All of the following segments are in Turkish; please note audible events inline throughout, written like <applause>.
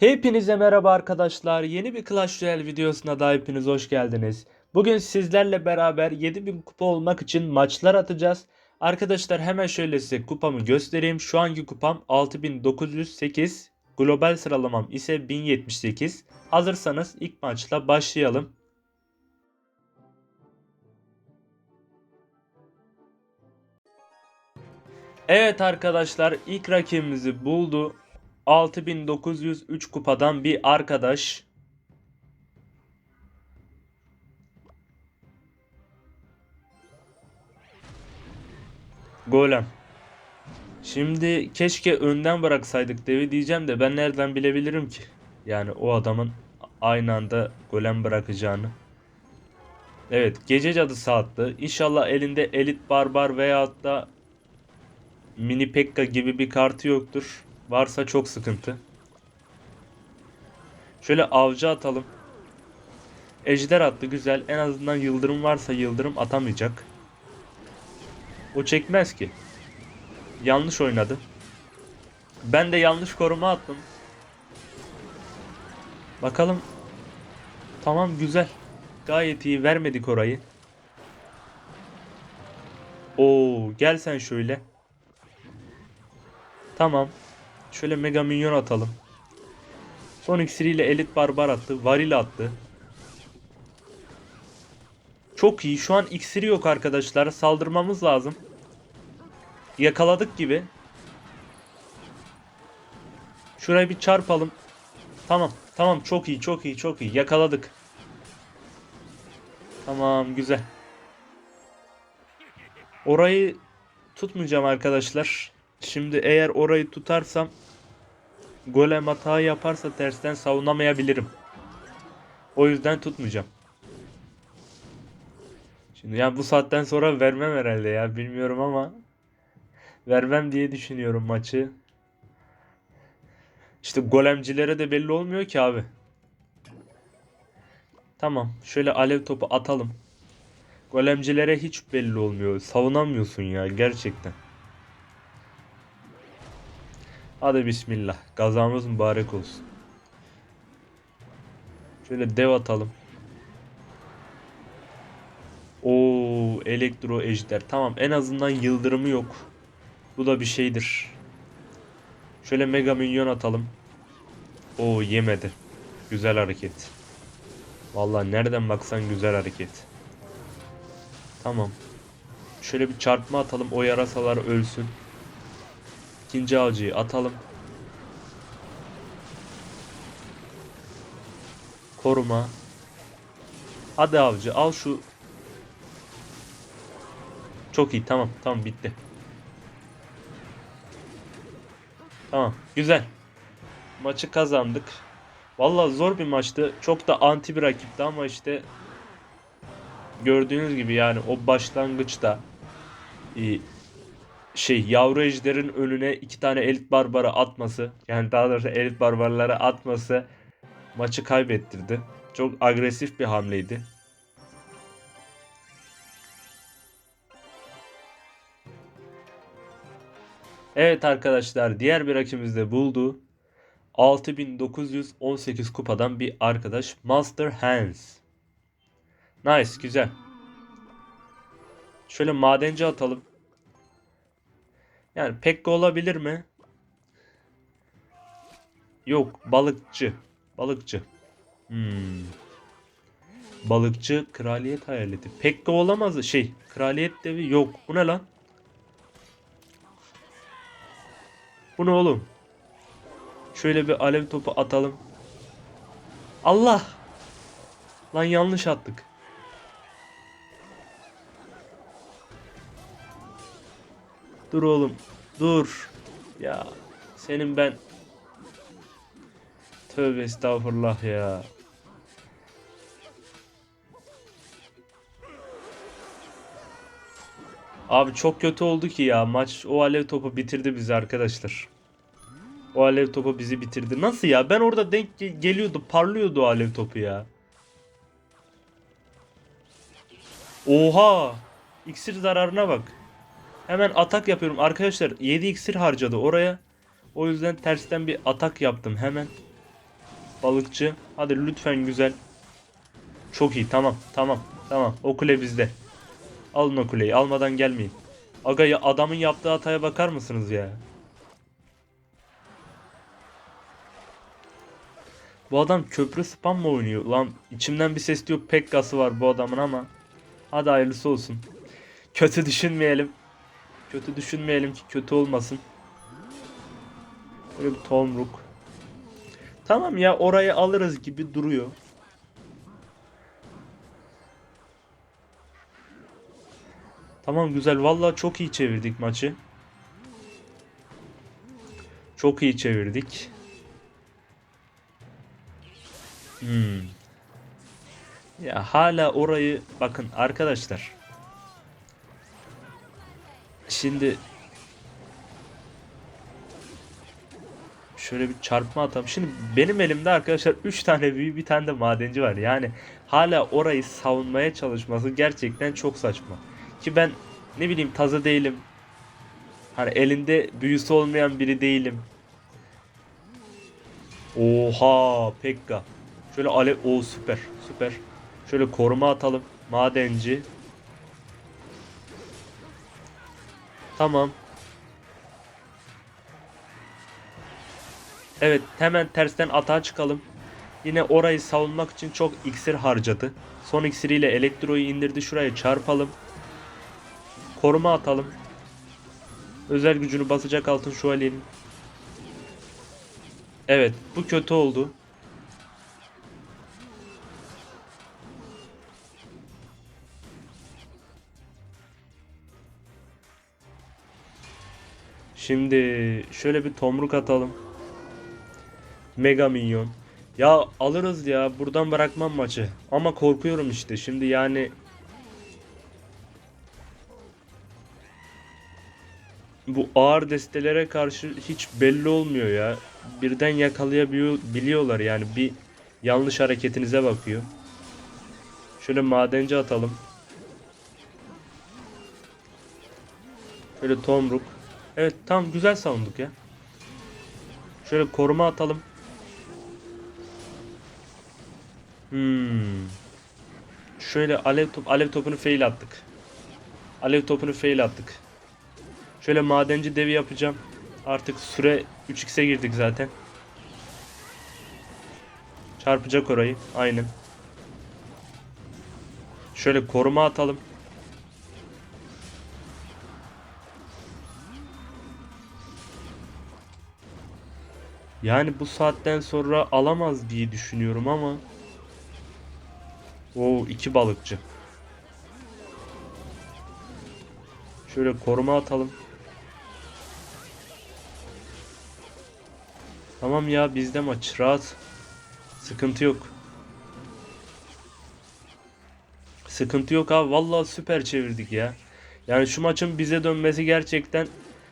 Hepinize merhaba arkadaşlar. Yeni bir Clash Royale videosuna da hepiniz hoş geldiniz. Bugün sizlerle beraber 7000 kupa olmak için maçlar atacağız. Arkadaşlar hemen şöyle size kupamı göstereyim. Şu anki kupam 6908. Global sıralamam ise 1078. Hazırsanız ilk maçla başlayalım. Evet arkadaşlar ilk rakibimizi buldu. 6903 kupadan bir arkadaş. Golem. Şimdi keşke önden bıraksaydık devi diyeceğim de ben nereden bilebilirim ki? Yani o adamın aynı anda golem bırakacağını. Evet gece cadısı attı. İnşallah elinde elit barbar veyahut da mini pekka gibi bir kartı yoktur. Varsa çok sıkıntı. Şöyle avcı atalım. Ejder attı güzel. En azından yıldırım varsa yıldırım atamayacak. O çekmez ki. Yanlış oynadı. Ben de yanlış koruma attım. Bakalım. Tamam güzel. Gayet iyi vermedik orayı. Oo gel sen şöyle. Tamam. Şöyle mega minyon atalım. Son iksiriyle elit barbar attı. Varil attı. Çok iyi. Şu an iksiri yok arkadaşlar. Saldırmamız lazım. Yakaladık gibi. Şuraya bir çarpalım. Tamam. Tamam. Çok iyi. Çok iyi. Çok iyi. Yakaladık. Tamam. Güzel. Orayı tutmayacağım arkadaşlar. Şimdi eğer orayı tutarsam golem hata yaparsa tersten savunamayabilirim. O yüzden tutmayacağım. Şimdi yani bu saatten sonra vermem herhalde ya bilmiyorum ama vermem diye düşünüyorum maçı. İşte golemcilere de belli olmuyor ki abi. Tamam şöyle alev topu atalım. Golemcilere hiç belli olmuyor. Savunamıyorsun ya gerçekten. Hadi bismillah. Gazamız mübarek olsun. Şöyle dev atalım. Oo, elektro ejder. Tamam en azından yıldırımı yok. Bu da bir şeydir. Şöyle mega minyon atalım. Oo yemedi. Güzel hareket. Vallahi nereden baksan güzel hareket. Tamam. Şöyle bir çarpma atalım. O yarasalar ölsün. İkinci avcıyı atalım. Koruma. Hadi avcı al şu. Çok iyi tamam tamam bitti. Tamam güzel. Maçı kazandık. Vallahi zor bir maçtı. Çok da anti bir rakipti ama işte gördüğünüz gibi yani o başlangıçta e, şey yavru ejderin önüne iki tane elit barbara atması yani daha doğrusu elit barbarlara atması maçı kaybettirdi. Çok agresif bir hamleydi. Evet arkadaşlar diğer bir rakibimiz de buldu. 6918 kupadan bir arkadaş Master Hands. Nice güzel. Şöyle madenci atalım. Yani Pekka olabilir mi? Yok balıkçı. Balıkçı. Hmm. Balıkçı kraliyet hayaleti. Pekka olamaz şey. Kraliyet devi yok. Bu ne lan? Bu ne oğlum? Şöyle bir alev topu atalım. Allah! Lan yanlış attık. Dur oğlum. Dur. Ya senin ben Tövbe estağfurullah ya. Abi çok kötü oldu ki ya. Maç o alev topu bitirdi bizi arkadaşlar. O alev topu bizi bitirdi. Nasıl ya? Ben orada denk ge- geliyordu, parlıyordu o alev topu ya. Oha! İksir zararına bak. Hemen atak yapıyorum. Arkadaşlar 7 iksir harcadı oraya. O yüzden tersten bir atak yaptım hemen. Balıkçı. Hadi lütfen güzel. Çok iyi tamam tamam tamam. O kule bizde. Alın o kuleyi almadan gelmeyin. Aga ya adamın yaptığı hataya bakar mısınız ya? Bu adam köprü spam mı oynuyor? Lan içimden bir ses diyor Pekka'sı var bu adamın ama. Hadi hayırlısı olsun. Kötü düşünmeyelim. Kötü düşünmeyelim ki kötü olmasın. Böyle bir tomruk. Tamam ya orayı alırız gibi duruyor. Tamam güzel. Vallahi çok iyi çevirdik maçı. Çok iyi çevirdik. Hmm. Ya hala orayı bakın arkadaşlar. Şimdi şöyle bir çarpma atalım. Şimdi benim elimde arkadaşlar 3 tane büyü bir tane de madenci var. Yani hala orayı savunmaya çalışması gerçekten çok saçma. Ki ben ne bileyim tazı değilim. Hani elinde büyüsü olmayan biri değilim. Oha Pekka. Şöyle ale o süper süper. Şöyle koruma atalım. Madenci. Tamam. Evet hemen tersten atağa çıkalım. Yine orayı savunmak için çok iksir harcadı. Son iksiriyle elektroyu indirdi. Şuraya çarpalım. Koruma atalım. Özel gücünü basacak altın şövalyenin. Evet bu kötü oldu. Şimdi şöyle bir tomruk atalım. Mega minyon. Ya alırız ya buradan bırakmam maçı. Ama korkuyorum işte. Şimdi yani bu ağır destelere karşı hiç belli olmuyor ya. Birden yakalayabiliyorlar yani bir yanlış hareketinize bakıyor. Şöyle madenci atalım. Şöyle tomruk. Evet tam güzel savunduk ya. Şöyle koruma atalım. Hmm. Şöyle alev top alev topunu fail attık. Alev topunu fail attık. Şöyle madenci devi yapacağım. Artık süre 3x'e girdik zaten. Çarpacak orayı. Aynen. Şöyle koruma atalım. Yani bu saatten sonra alamaz diye düşünüyorum ama. Oo iki balıkçı. Şöyle koruma atalım. Tamam ya bizde maç rahat. Sıkıntı yok. Sıkıntı yok abi. Vallahi süper çevirdik ya. Yani şu maçın bize dönmesi gerçekten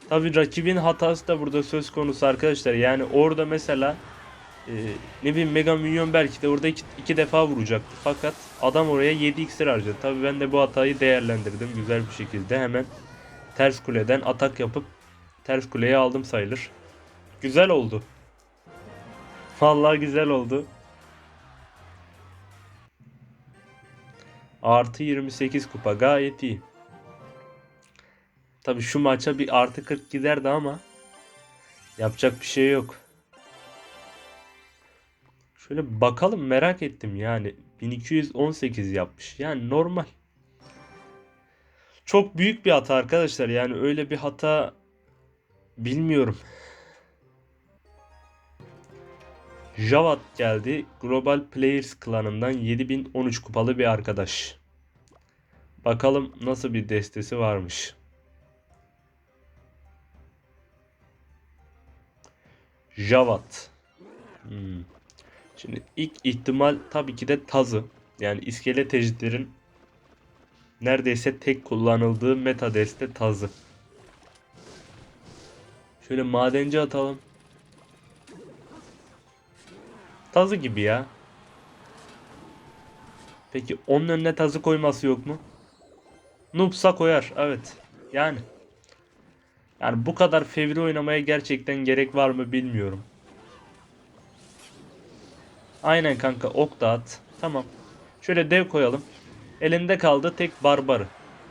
tabi rakibin hatası da burada söz konusu arkadaşlar. Yani orada mesela e, ne bileyim Mega Minyon belki de orada iki, iki defa vuracaktı. Fakat adam oraya 7 iksir harcadı. Tabi ben de bu hatayı değerlendirdim güzel bir şekilde. Hemen ters kuleden atak yapıp ters kuleye aldım sayılır. Güzel oldu. Vallahi güzel oldu. Artı 28 kupa gayet iyi. Tabi şu maça bir artı 40 giderdi ama yapacak bir şey yok. Şöyle bakalım merak ettim yani 1218 yapmış. Yani normal. Çok büyük bir hata arkadaşlar. Yani öyle bir hata bilmiyorum. Javat geldi. Global Players klanından 7013 kupalı bir arkadaş. Bakalım nasıl bir destesi varmış. Javat. Hmm. Şimdi ilk ihtimal tabii ki de tazı. Yani iskelet ejderin neredeyse tek kullanıldığı meta deste tazı. Şöyle madenci atalım. Tazı gibi ya. Peki onun önüne tazı koyması yok mu? Noobsa koyar. Evet. Yani. Yani bu kadar fevri oynamaya gerçekten gerek var mı bilmiyorum. Aynen kanka ok da at. Tamam. Şöyle dev koyalım. Elinde kaldı tek barbarı.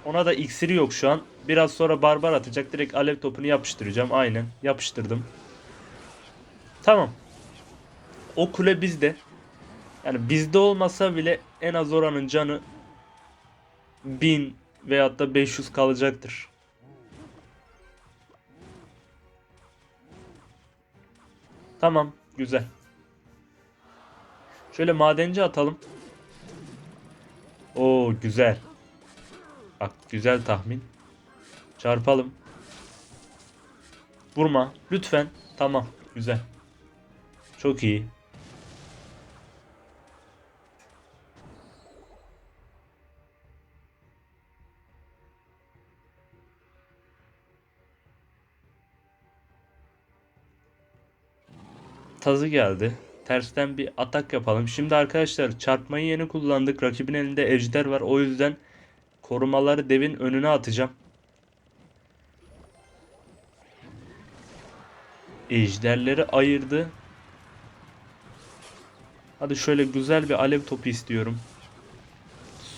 Ona da iksiri yok şu an. Biraz sonra barbar atacak. Direkt alev topunu yapıştıracağım. Aynen. Yapıştırdım. Tamam. O kule bizde. Yani bizde olmasa bile en az oranın canı 1000 veyahut da 500 kalacaktır. Tamam, güzel. Şöyle madenci atalım. Oo, güzel. Bak, güzel tahmin. Çarpalım. Vurma, lütfen. Tamam, güzel. Çok iyi. Tazı geldi. Tersten bir atak yapalım. Şimdi arkadaşlar çarpmayı yeni kullandık. Rakibin elinde ejder var. O yüzden korumaları devin önüne atacağım. Ejderleri ayırdı. Hadi şöyle güzel bir alev topu istiyorum.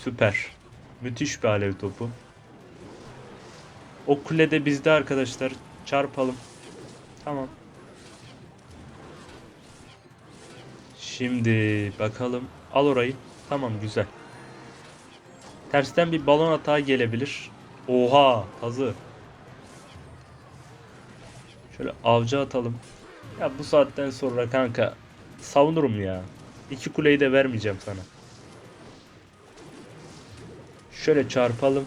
Süper. Müthiş bir alev topu. O kule de bizde arkadaşlar. Çarpalım. Tamam. Şimdi bakalım. Al orayı. Tamam güzel. Tersten bir balon atağı gelebilir. Oha tazı. Şöyle avcı atalım. Ya bu saatten sonra kanka savunurum ya. İki kuleyi de vermeyeceğim sana. Şöyle çarpalım.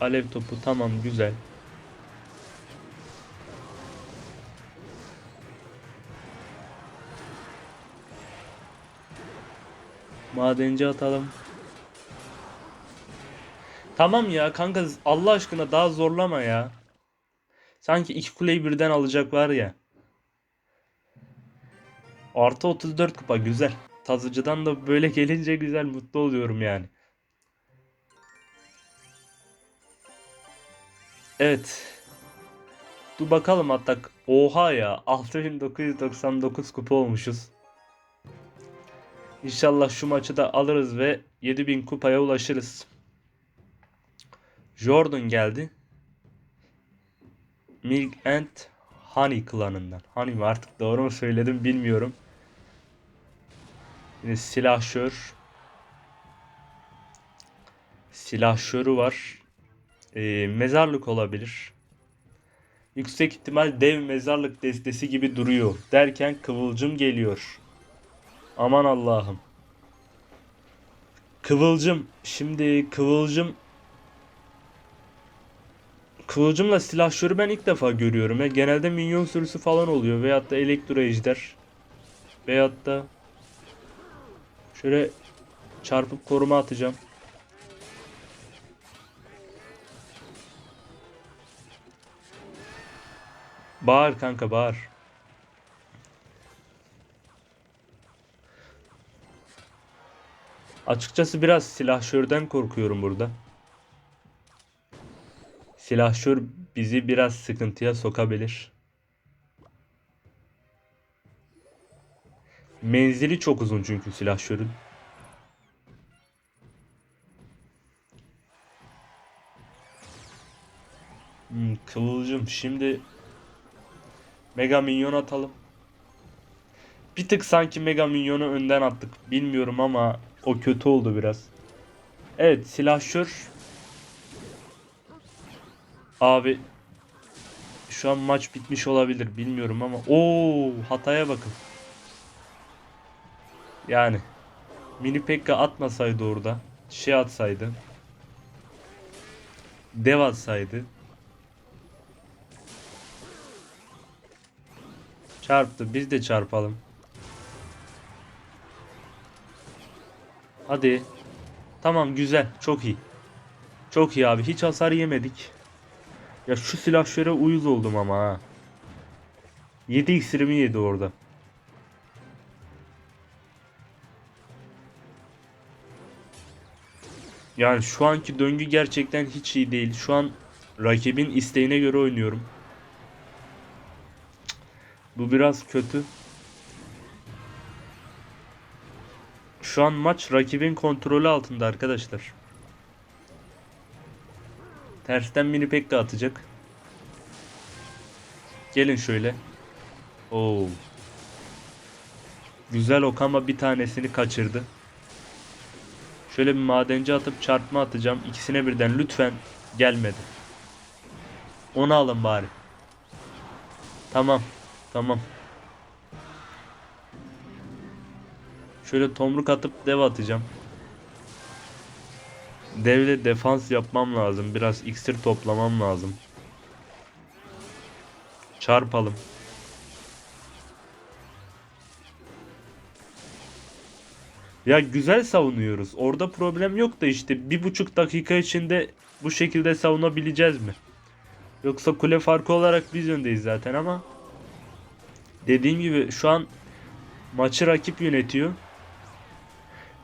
Alev topu tamam güzel. Madenci atalım. Tamam ya kanka Allah aşkına daha zorlama ya. Sanki iki kuleyi birden alacaklar ya. Artı 34 kupa güzel. Tazıcıdan da böyle gelince güzel mutlu oluyorum yani. Evet. Dur bakalım hatta. Oha ya 6999 kupa olmuşuz. İnşallah şu maçı da alırız ve 7000 kupaya ulaşırız. Jordan geldi. Milk and Honey klanından. Honey mi artık doğru mu söyledim bilmiyorum. Yine silahşör. Silahşörü var. Ee, mezarlık olabilir. Yüksek ihtimal dev mezarlık destesi gibi duruyor. Derken kıvılcım geliyor. Aman Allah'ım. Kıvılcım. Şimdi kıvılcım Kıvılcımla silahşörü ben ilk defa görüyorum. Ya. Genelde minyon sürüsü falan oluyor. Veyahut da elektro ejder. Veyahut da şöyle çarpıp koruma atacağım. Bağır kanka bağır. Açıkçası biraz silahşörden korkuyorum burada. Silahşör bizi biraz sıkıntıya sokabilir. Menzili çok uzun çünkü silahşörün. Hmm, kıvılcım. Şimdi Mega Minyon atalım. Bir tık sanki Mega Minyon'u önden attık. Bilmiyorum ama o kötü oldu biraz. Evet silahşör. Abi şu an maç bitmiş olabilir bilmiyorum ama o hataya bakın. Yani Mini Pekka atmasaydı orada şey atsaydı dev atsaydı çarptı biz de çarpalım hadi. Tamam güzel. Çok iyi. Çok iyi abi. Hiç hasar yemedik. Ya şu silahşöre uyuz oldum ama ha. 7 iksirimi yedi orada. Yani şu anki döngü gerçekten hiç iyi değil. Şu an rakibin isteğine göre oynuyorum. Bu biraz kötü. Şu an maç rakibin kontrolü altında arkadaşlar. Tersten mini pekka atacak. Gelin şöyle. Oo. Güzel ok ama bir tanesini kaçırdı. Şöyle bir madenci atıp çarpma atacağım. İkisine birden lütfen gelmedi. Onu alın bari. Tamam. Tamam. Şöyle tomruk atıp dev atacağım. Devle defans yapmam lazım. Biraz iksir toplamam lazım. Çarpalım. Ya güzel savunuyoruz. Orada problem yok da işte bir buçuk dakika içinde bu şekilde savunabileceğiz mi? Yoksa kule farkı olarak biz öndeyiz zaten ama dediğim gibi şu an maçı rakip yönetiyor.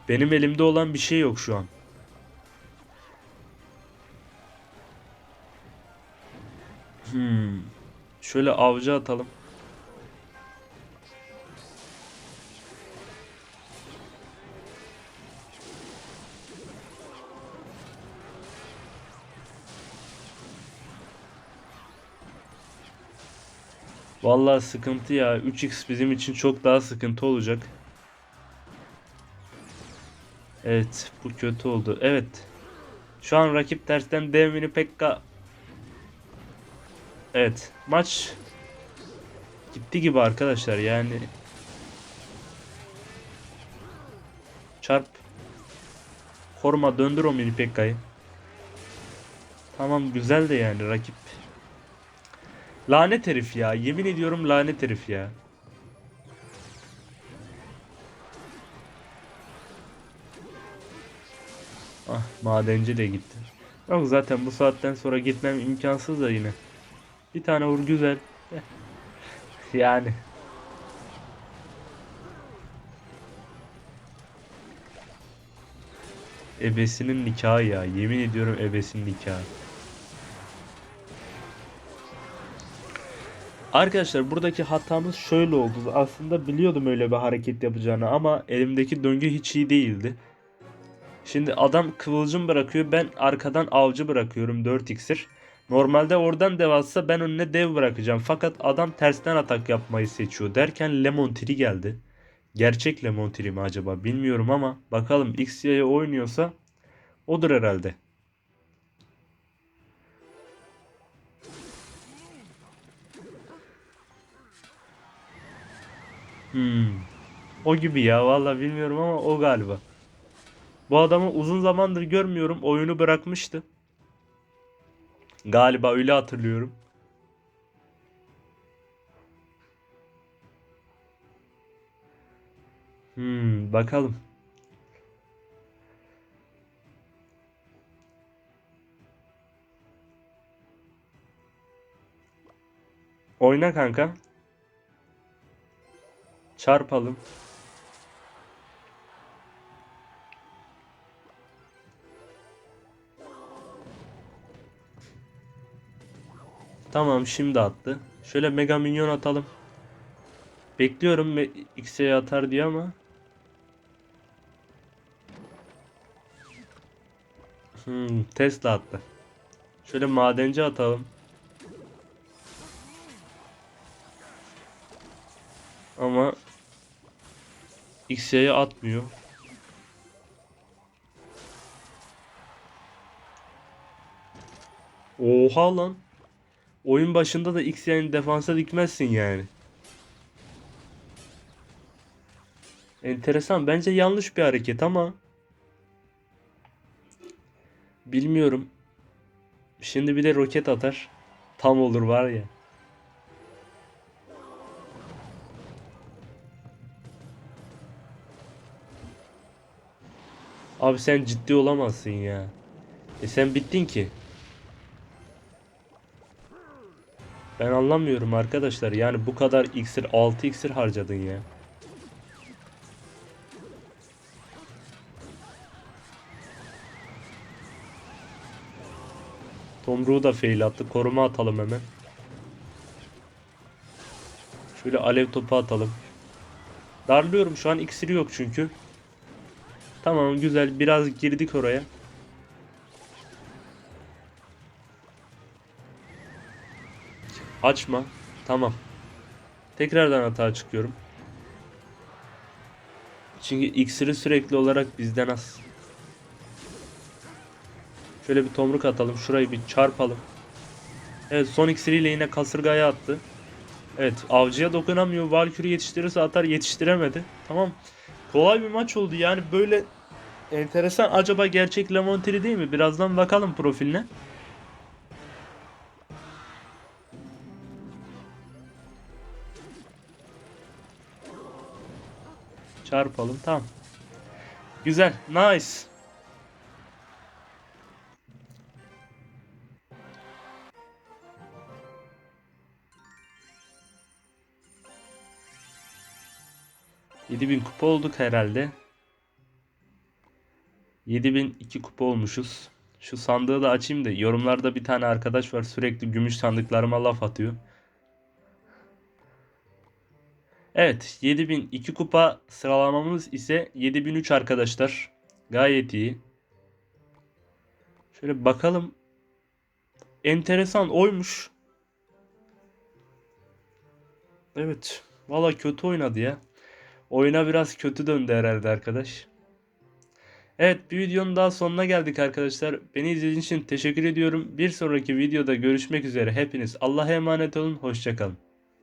Benim elimde olan bir şey yok şu an. Hmm. Şöyle avcı atalım. Vallahi sıkıntı ya. 3x bizim için çok daha sıkıntı olacak. Evet, bu kötü oldu. Evet. Şu an rakip tersten dev pekka. Evet, maç gitti gibi arkadaşlar. Yani çarp koruma döndür o mini pekkayı. Tamam güzel de yani rakip Lanet herif ya. Yemin ediyorum lanet herif ya. Ah madenci de gitti. Yok zaten bu saatten sonra gitmem imkansız da yine. Bir tane vur güzel. <laughs> yani. Ebesinin nikahı ya. Yemin ediyorum ebesinin nikahı. Arkadaşlar buradaki hatamız şöyle oldu. Aslında biliyordum öyle bir hareket yapacağını ama elimdeki döngü hiç iyi değildi. Şimdi adam kıvılcım bırakıyor. Ben arkadan avcı bırakıyorum 4 iksir. Normalde oradan dev atsa ben önüne dev bırakacağım. Fakat adam tersten atak yapmayı seçiyor. Derken Lemon Tree geldi. Gerçek Lemon Tree mi acaba bilmiyorum ama bakalım XY'ye oynuyorsa odur herhalde. Hmm. O gibi ya vallahi bilmiyorum ama o galiba. Bu adamı uzun zamandır görmüyorum. Oyunu bırakmıştı. Galiba öyle hatırlıyorum. Hmm, bakalım. Oyna kanka. Çarpalım. Tamam şimdi attı. Şöyle mega minyon atalım. Bekliyorum X'e atar diye ama. Hmm, Tesla attı. Şöyle madenci atalım. Ama X'ye atmıyor. Oha lan. Oyun başında da X yani defansa dikmezsin yani. Enteresan. Bence yanlış bir hareket ama bilmiyorum. Şimdi bir de roket atar. Tam olur var ya. Abi sen ciddi olamazsın ya. E sen bittin ki. Ben anlamıyorum arkadaşlar. Yani bu kadar iksir 6 iksir harcadın ya. Tomruğu da fail attı. Koruma atalım hemen. Şöyle alev topu atalım. Darlıyorum şu an iksiri yok çünkü. Tamam güzel biraz girdik oraya. Açma. Tamam. Tekrardan hata çıkıyorum. Çünkü iksiri sürekli olarak bizden az. Şöyle bir tomruk atalım. Şurayı bir çarpalım. Evet son iksiriyle yine kasırgaya attı. Evet avcıya dokunamıyor. Valkyrie yetiştirirse atar yetiştiremedi. Tamam. Kolay bir maç oldu. Yani böyle enteresan. Acaba gerçek Lamonteri değil mi? Birazdan bakalım profiline. Çarpalım. Tamam. Güzel. Nice. Yedi bin kupa olduk herhalde. 7002 kupa olmuşuz. Şu sandığı da açayım da yorumlarda bir tane arkadaş var sürekli gümüş sandıklarıma laf atıyor. Evet 7002 kupa sıralamamız ise 7003 arkadaşlar. Gayet iyi. Şöyle bakalım. Enteresan oymuş. Evet. Valla kötü oynadı ya. Oyuna biraz kötü döndü herhalde arkadaş. Evet bir videonun daha sonuna geldik arkadaşlar. Beni izlediğiniz için teşekkür ediyorum. Bir sonraki videoda görüşmek üzere. Hepiniz Allah'a emanet olun. Hoşçakalın.